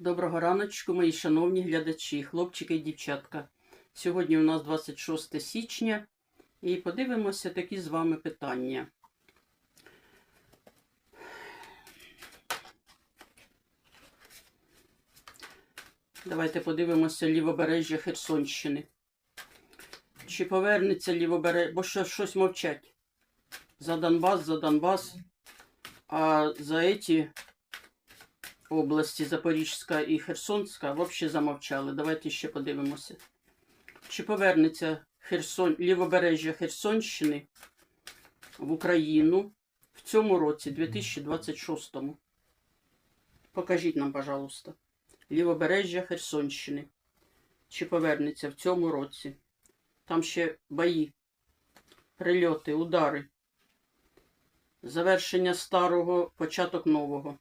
Доброго раночку, мої шановні глядачі, хлопчики і дівчатка. Сьогодні у нас 26 січня і подивимося такі з вами питання. Давайте подивимося лівобережжя Херсонщини. Чи повернеться лівобережжя, бо що щось мовчать. За Донбас, за Донбас, а за эти області Запорізька і Херсонська взагалі замовчали. Давайте ще подивимося. Чи повернеться Херсон, лівобережжя Херсонщини в Україну в цьому році, 2026? Покажіть нам, пожалуйста, лівобережжя Херсонщини. Чи повернеться в цьому році? Там ще бої, прильоти, удари, завершення старого, початок нового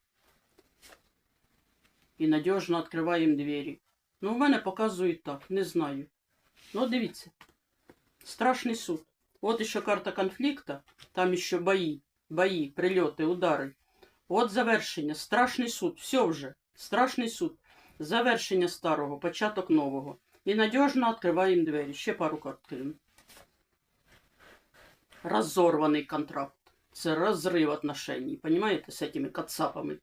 і надіжно відкриваємо двері. Ну, в мене показують так, не знаю. Ну, дивіться. Страшний суд. От ще карта конфлікта, там ще бої, бої, прильоти, удари. От завершення, страшний суд, все вже. Страшний суд. Завершення старого, початок нового. І надіжно відкриваємо двері. Ще пару карт кинемо. Розорваний контракт. Це розрив отношений. Понимаете, з цими кацапами.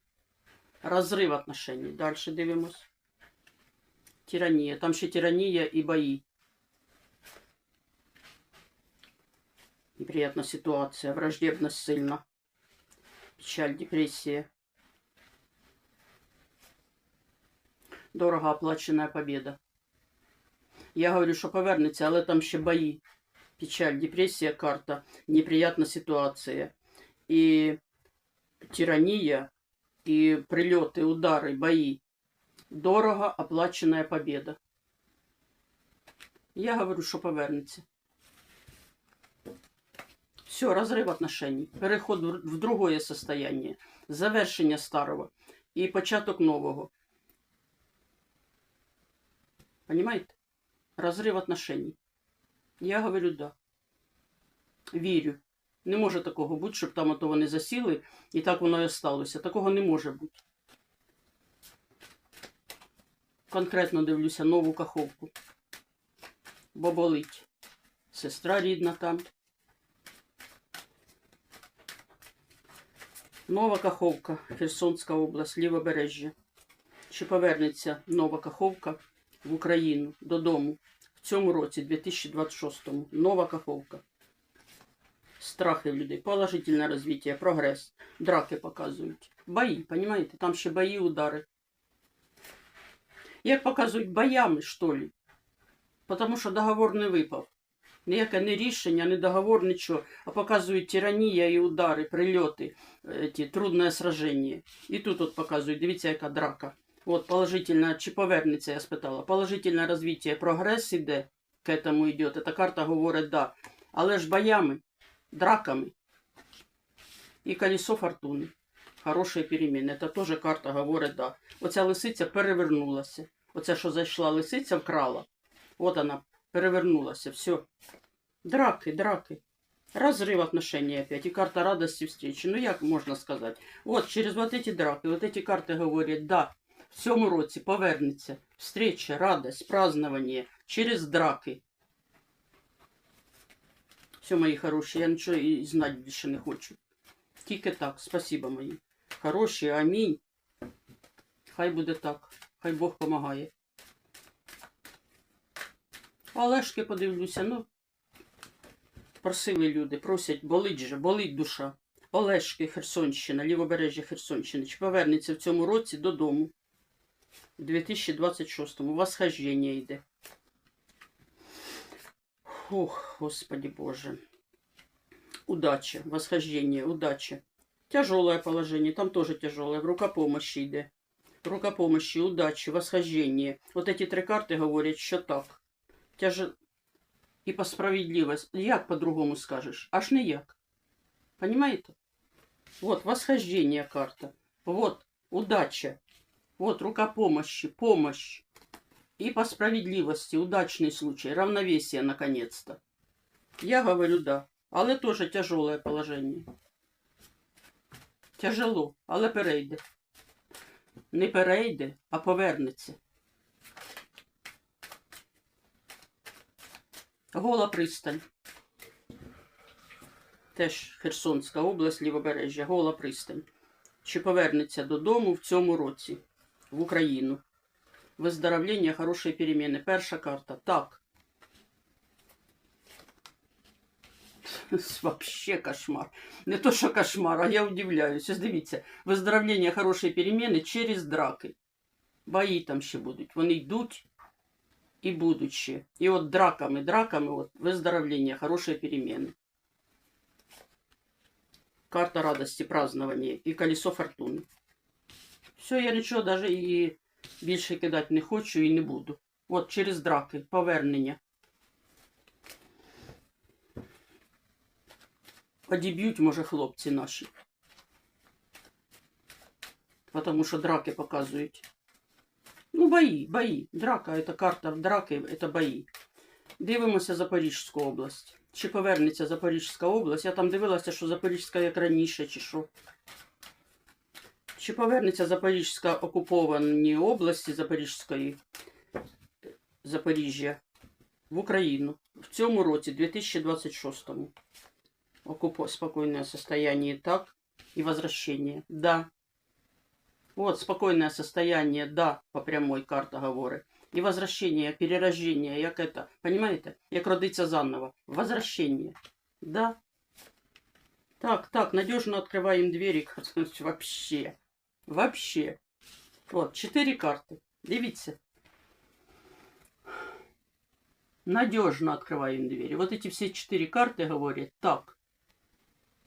Разрыв отношений. Дальше дивимось. Тирания. Там ще тирания и бои. Неприятная ситуация. Враждебность сильна. Печаль, депрессия. Дорого оплаченная победа. Я говорю, що повернеться, але там ще бої. Печаль, депресія, карта, неприятна ситуація. І тирания и прилеты, удары, бои. Дорого оплаченная победа. Я говорю, що повернеться. Все, разрыв отношений, переход в в другое состояние, завершення старого і початок нового. Понимаете? Разрыв отношений. Я говорю, да. Вірю. Не може такого бути, щоб там ото вони засіли і так воно і осталося. Такого не може бути. Конкретно дивлюся нову каховку. Бо болить. Сестра рідна там. Нова Каховка, Херсонська область, Лівобережжя. Чи повернеться нова Каховка в Україну додому в цьому році, 2026-му? Нова Каховка. Страхи в людей, положительне розвиття, прогрес, драки показують. Бої, понимаете? Там ще бої, удари. Як показують боями, що ли? Тому що договор не випав. Ніяке не рішення, не договор, нічого. А показують тиранія і удари, прильоти, ті, трудне сраження. І тут от показують, дивіться, яка драка. От положительне, чи повернеться, я спитала. Положительне розвиття, прогрес іде, к этому йде. Ця карта говорить, да. Але ж боями драками. І колесо фортуни. Хороші переміни. Це теж карта говорить, да. Оця лисиця перевернулася. Оце, що зайшла лисиця, вкрала. От вона перевернулася. Все. Драки, драки. Разрыв отношений опять. И карта радости встречи. Ну, як можна сказати? Вот, через вот эти драки, вот эти карти говорять, да, в цьому році повернеться. Встреча, радость, празднование через драки. Все, мої хороші, я нічого і знати більше не хочу. Тільки так, спасибо мої. Хороші, амінь. Хай буде так. Хай Бог помагає. Олешки подивлюся, ну. Просили люди, просять, болить же, болить душа. Олешки, Херсонщина, лівобережжя Херсонщини. Чи повернеться в цьому році додому? У 2026-му. Восхождення йде. Ох, Господи Боже. Удача, восхождение, удача. Тяжелое положение, там тоже тяжелое. В рукопомощи йде. В рукопомощи, удачи, восхождение. Вот эти три карти говорять, що так. Тяж... І по справедливості. Як по-другому скажеш? Аж не як. Понимаете? Вот, восхождение карта. Вот, удача. Вот, рукопомощи, помощь. И по справедливости, удачный случай, равновесие наконец-то. Я говорю да, але тоже тяжелое положение. Тяжело, але перейде. Не перейде, а повернеться. Гола пристань. Теж Херсонська область, Лівобережжя, Гола пристань. Чи повернеться додому в цьому році в Україну? Виздоровлення, хороші переміни. Перша карта. Так. Вообще кошмар. Не то, що кошмар, а я удивляюсь. Ось дивіться, виздоровлення, хороші переміни через драки. Бої там ще будуть. Вони йдуть і будуть ще. І от драками, драками, от, виздоровлення, хороші переміни. Карта радості, празднования і колесо фортуни. Все, я нічого даже і більше кидати не хочу і не буду. От через драки, повернення. Одіб'ють, може, хлопці наші. Потому що драки показують. Ну, бої, бої. Драка, це карта драки, це бої. Дивимося Запорізьку область. Чи повернеться Запорізька область? Я там дивилася, що Запорізька як раніше, чи що. Чи повернеться Запорізька окуповані області Запорізької Запоріжжя в Україну в цьому році, 2026-му? Окупо... Спокойное состояние, так? И возвращение, да. Вот, спокойное состояние, да, по прямой карта говорить. І возвращение, перерождение, як это, понимаете? Як родиться заново. Возвращение. Да. Так, так, надежно открываем двери. Вообще. Вообще. Вот, чотири карти. Дивіться. Надежно открываем двери. Вот эти все четыре карты говорят так.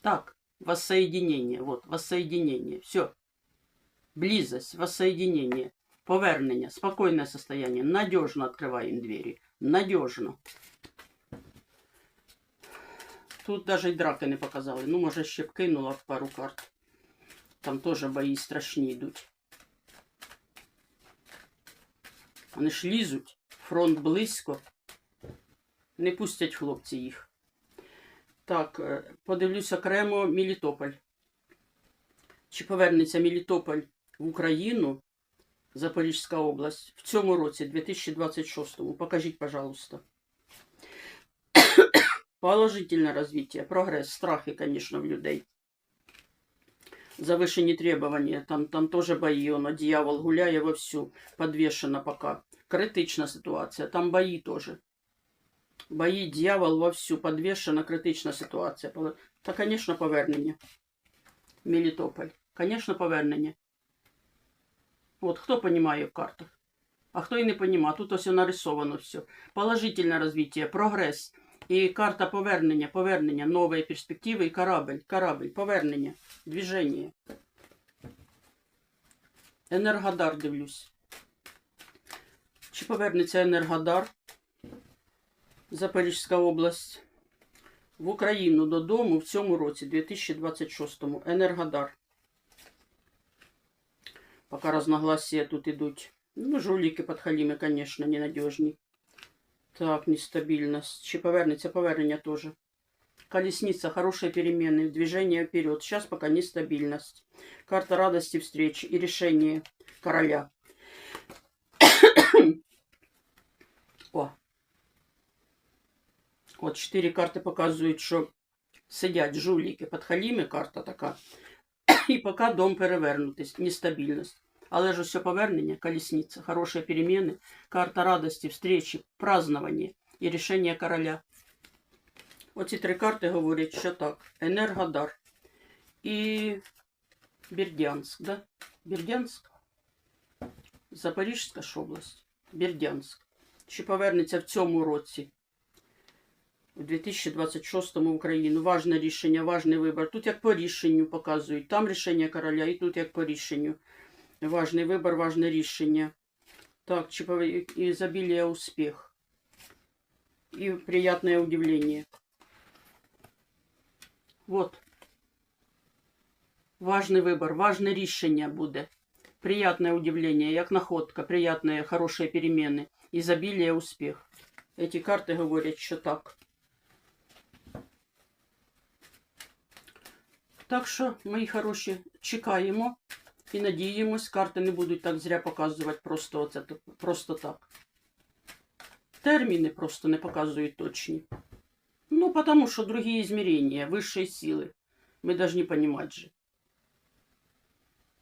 Так, воссоединение. Вот, воссоединение. Все. Близость, воссоединение. Повернення, спокійне состояние. Надежно открываем двери. Надежно. Тут даже й драки не показали. Ну, може, ще кинула пару карт. Там теж бої страшні йдуть. Вони ж лізуть. Фронт близько. Не пустять хлопці їх. Так, е, подивлюсь окремо Мелітополь. Чи повернеться Мелітополь в Україну? Запорізька область в цьому році, 2026-му. Покажіть, пожалуйста. Положительне розвиття, прогрес, страхи, конечно, в людей. Завышені требования, там, там тоже бої, он, дьявол гуляє вовсю, подвешено пока. Критична ситуація, там бої тоже. Бої, дьявол вовсю, подвешена, критична ситуація. Та, конечно, повернення. Мелітополь. Конечно, повернення. Вот кто понимает в картах, а кто и не понимает. Тут ось нарисовано все. Положительне розвиття, прогрес. І карта повернення, повернення, нові перспективи і корабль, корабль, повернення, движення. Енергодар дивлюсь. Чи повернеться Енергодар, Запорізька область, в Україну додому в цьому році, 2026-му. Енергодар. Пока разногласия тут идут. Ну, жулики подхалимы, конечно, ненадежні. Так, нестабильность. Чи повернется, повернення тоже. Колесница, хорошие перемены, движение вперед. Сейчас пока нестабильность. Карта радости, встречи и решение короля. О. От чотири карти показують, що сидять жуліки. Подхаліми карта така. І поки дом перевернутий, нестабільність. Але ж все повернення, колесниця, хороші переміни, карта радості, встречі, праздновання і рішення короля. Оці три карти говорять, що так. Енергодар і Бердянськ, да? Бердянськ? Запорізька ж область. Бердянськ. Чи повернеться в цьому році? У 2026 в Україну. Важне рішення, важний вибір. Тут як по рішенню показують. Там рішення короля, і тут як по рішенню. Важний вибір, важне рішення. Так, чи пове- изобилие успех. И приятное удивление. Вот. Важний вибір, важне рішення буде. Приятное удивление, як находка, приятные, хорошие перемены. Изобилие, успех. Эти карты говорять, що так. Так що, мої хороші, чекаємо. І надіємось, карти не будуть так зря показувати просто, оце, то- просто так. Терміни просто не показують точні. Ну, потому что другие измерения, высшие силы. Мы должны понимать же.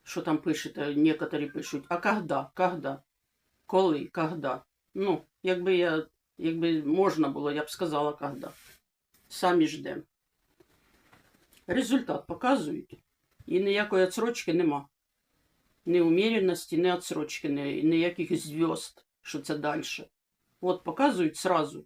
Що там пишете, некоторі пишуть. А когда? Когда? Коли? Когда? Ну, якби я, якби можна було, я б сказала, когда. Самі ждемо. Результат показують. І ніякої отсрочки нема. Ні не отсрочки, ні, ніяких звезд, що це далі. От показують сразу.